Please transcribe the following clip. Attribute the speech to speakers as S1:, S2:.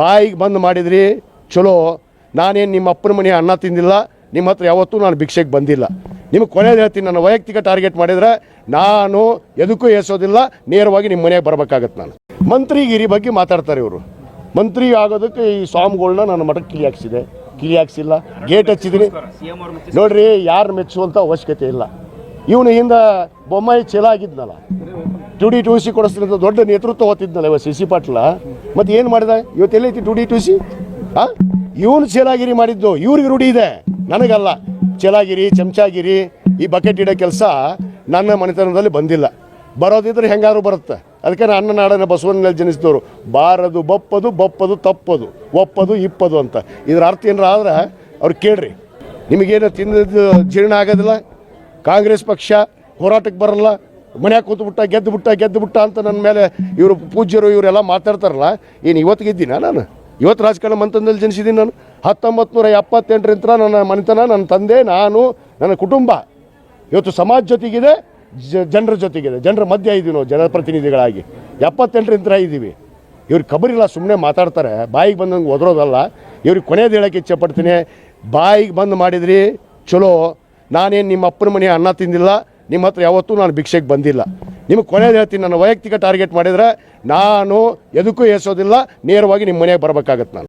S1: ಬಾಯಿಗೆ ಬಂದು ಮಾಡಿದ್ರಿ, ಚಲೋ. ನಾನೇನು ನಿಮ್ಮ ಅಪ್ಪನ ಮನೆ ಅನ್ನ ತಿಂದಿಲ್ಲ, ನಿಮ್ಮ ಹತ್ರ ಯಾವತ್ತೂ ನಾನು ಭಿಕ್ಷೆಗೆ ಬಂದಿಲ್ಲ. ನಿಮಗೆ ಕೊನೆಯದು ಹೇಳ್ತೀನಿ, ನನ್ನ ವೈಯಕ್ತಿಕ ಟಾರ್ಗೆಟ್ ಮಾಡಿದ್ರೆ ನಾನು ಎದಕ್ಕೂ ಏಸೋದಿಲ್ಲ ನೇರವಾಗಿ ನಿಮ್ಮ ಮನೆಗೆ ಬರಬೇಕಾಗತ್ತೆ ನಾನು. ಮಂತ್ರಿಗಿರಿ ಬಗ್ಗೆ ಮಾತಾಡ್ತಾರೆ ಇವರು. ಮಂತ್ರಿ ಆಗೋದಕ್ಕೆ ಈ ಸ್ವಾಮಿಗಳನ್ನ ನನ್ನ ಮಠಕ್ಕೆ ಕಿಲಿ ಹಾಕ್ಸಿದೆ. ಕಿಲಿ ಹಾಕ್ಸಿಲ್ಲ, ಗೇಟ್ ಹಚ್ಚಿದ್ದೀನಿ. ನೋಡ್ರಿ, ಯಾರು ಮೆಚ್ಚುವಂಥ ಅವಶ್ಯಕತೆ ಇಲ್ಲ. ಇವನು ಹಿಂದೆ ಬೊಮ್ಮಾಯಿ ಚೀಲ ಆಗಿದ್ನಲ್ಲ. ಟು ಡಿ ಟು ಸಿ ಕೊಡಿಸ್ತೀನಿ ದೊಡ್ಡ ನೇತೃತ್ವ ಹೊತ್ತಿದ್ನಲ್ಲ ಇವ ಸಿ ಸಿ ಪಾಟ್ಲ. ಮತ್ತೆ ಏನು ಮಾಡಿದ? ಇವತ್ತು ಎಲ್ಲೈತಿ ಟು ಡಿ, ಟು ಸಿ? ಹಾಂ ಇವನು ಚೇಲಾಗಿರಿ ಮಾಡಿದ್ದು, ಇವ್ರಿಗೆ ರೂಢಿ ಇದೆ. ನನಗಲ್ಲ. ಚೇಲಾಗಿರಿ, ಚಮಚಾಗಿರಿ, ಈ ಬಕೆಟ್ ಇಡೋ ಕೆಲಸ ನನ್ನ ಮನೆತನದಲ್ಲಿ ಬಂದಿಲ್ಲ. ಬರೋದಿದ್ರೆ ಹೆಂಗಾದ್ರು ಬರುತ್ತೆ. ಅದಕ್ಕೆ ನನ್ನ ನಾಡನ ಬಸವನಲ್ಲಿ ಜನಿಸಿದವರು, ಬಾರದು ಬಪ್ಪದು ಬಪ್ಪದು ತಪ್ಪದು, ಒಪ್ಪದು, ಇಪ್ಪದು ಅಂತ. ಇದ್ರ ಅರ್ಥ ಏನಾರ ಆದ್ರೆ ಅವ್ರು ಕೇಳ್ರಿ. ನಿಮಗೇನು ತಿಂದದ್ದು ಜೀರ್ಣ ಆಗೋದಿಲ್ಲ? ಕಾಂಗ್ರೆಸ್ ಪಕ್ಷ ಹೋರಾಟಕ್ಕೆ ಬರಲ್ಲ? ಮನ್ಯಾಗ ಕೂತು ಬಿಟ್ಟ, ಗೆದ್ದು ಬಿಟ್ಟ ಗೆದ್ದು ಬಿಟ್ಟ ಅಂತ ನನ್ನ ಮೇಲೆ ಇವರು ಪೂಜ್ಯರು ಇವರೆಲ್ಲ ಮಾತಾಡ್ತಾರಲ್ಲ, ಏನು ಇವತ್ತು ಗೆದ್ದೀನ ನಾನು? ಇವತ್ತು ರಾಜಕಾರಣ ಮಂತನದಲ್ಲಿ ಜನಿಸಿದ್ದೀನಿ ನಾನು. ಹತ್ತೊಂಬತ್ತು ನೂರ ಎಪ್ಪತ್ತೆಂಟರಿಂದ ನನ್ನ ಮನೆತನ, ನನ್ನ ತಂದೆ, ನಾನು, ನನ್ನ ಕುಟುಂಬ. ಇವತ್ತು ಸಮಾಜ ಜೊತೆಗಿದೆ ಜನರ ಜೊತೆಗಿದೆ. ಜನರ ಮಧ್ಯೆ ಇದ್ದೀವಿ ನಾವು, ಜನಪ್ರತಿನಿಧಿಗಳಾಗಿ. ಎಪ್ಪತ್ತೆಂಟರಿಂದ ಇದ್ದೀವಿ ಇವ್ರಿಗೆ ಕಬರಿಲ್ಲ ಸುಮ್ಮನೆ ಮಾತಾಡ್ತಾರೆ. ಬಾಯಿಗೆ ಬಂದಂಗೆ ಒದರೋದಲ್ಲ. ಇವ್ರಿಗೆ ಕೊನೆಯದು ಹೇಳೋಕ್ಕೆ ಇಚ್ಛೆಪಡ್ತೀನಿ ಬಾಯಿಗೆ ಬಂದು ಮಾಡಿದ್ರಿ, ಚಲೋ. ನಾನೇನು ನಿಮ್ಮ ಅಪ್ಪನ ಮನೆ ಅನ್ನ ತಿಂದಿಲ್ಲ. ನಿಮ್ಮ ಹತ್ರ ಯಾವತ್ತೂ ನಾನು ಭಿಕ್ಷೆಗೆ ಬಂದಿಲ್ಲ. ನಿಮಗೆ ಕೊನೆಯದು ಹೇಳ್ತೀನಿ, ನನ್ನ ವೈಯಕ್ತಿಕ ಟಾರ್ಗೆಟ್ ಮಾಡಿದ್ರೆ ನಾನು ಎದಕ್ಕೂ ಏಸೋದಿಲ್ಲ ನೇರವಾಗಿ ನಿಮ್ಮ ಮನೆಗೆ ಬರಬೇಕಾಗತ್ತೆ ನಾನು.